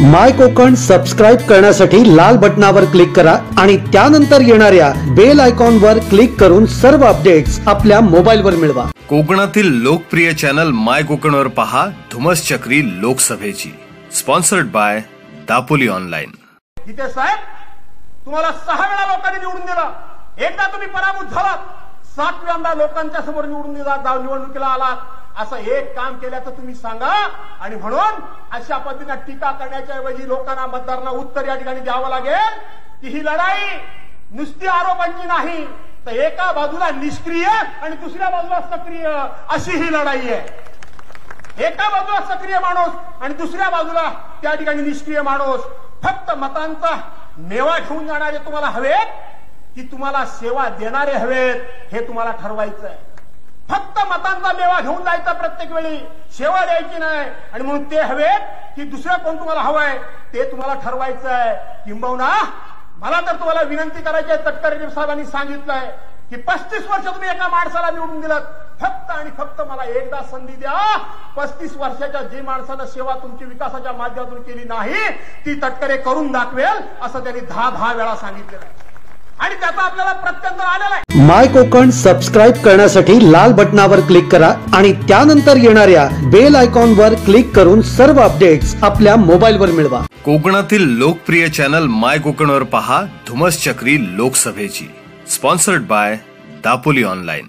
माय Konkan subscribe करण्यासाठी लाल बटनावर क्लिक करा आणि त्यानंतर येणाऱ्या बेल आयकॉन वर क्लिक करून सर्व अपडेट्स आपल्या मोबाईल वर मिळवा. कोकणातील लोकप्रिय चॅनल माय कोकणवर पहा धुमस चक्री लोकसभेची. स्पॉन्सर्ड बाय दापोली ऑनलाईन साहेब तुम्हाला सहा वेळा लोकांनी निवडून दिलं. एकदा तुम्ही पराभूत झालात. सातव्यांदा लोकांच्या समोर निवडून दिला निवडणुकीला आलात. असं एक काम केल्याचं तुम्ही सांगा आणि म्हणून अशा पद्धतीने टीका करण्याच्या ऐवजी लोकांना मतदारांना उत्तर या ठिकाणी द्यावं लागेल की ही लढाई नुसती आरोपांची नाही तर एका बाजूला निष्क्रिय आणि दुसऱ्या बाजूला सक्रिय अशी ही लढाई आहे. एका बाजूला सक्रिय माणूस आणि दुसऱ्या बाजूला त्या ठिकाणी निष्क्रिय माणूस. फक्त मतांचा मेवा घेऊन जाणारे तुम्हाला हवेत की तुम्हाला सेवा देणारे हवेत हे तुम्हाला ठरवायचं आहे फक्त मतांचा मेवा घेऊन जायचा प्रत्येक वेळी. सेवा द्यायची नाही. आणि म्हणून ते हवेत की दुसरं कोण तुम्हाला हवंय ते तुम्हाला ठरवायचं आहे किंबहुना मला तर तुम्हाला विनंती करायची आहे तटकरे साहेबांनी सांगितलंय की पस्तीस वर्ष तुम्ही एका माणसाला निवडून दिलं फक्त आणि फक्त मला एकदा संधी द्या. पस्तीस वर्षाच्या जी माणसानं सेवा तुमची विकासाच्या माध्यमातून केली नाही ती तटकरे करून दाखवेल असं त्यांनी दहा दहा वेळा सांगितलेलं आहे. आणि त्याचा आपल्याला प्रत्यंतर आलेला आहे. माय कोकण सबस्क्राईब करण्यासाठी लाल बटनावर क्लिक करा आणि त्यानंतर येणाऱ्या बेल आयकॉन वर क्लिक करून सर्व अपडेट्स आपल्या मोबाईल वर मिळवा. कोकणातील लोकप्रिय चॅनल माय कोकणवर पहा धुमस चक्री लोकसभेची. Sponsored by Dapoli online.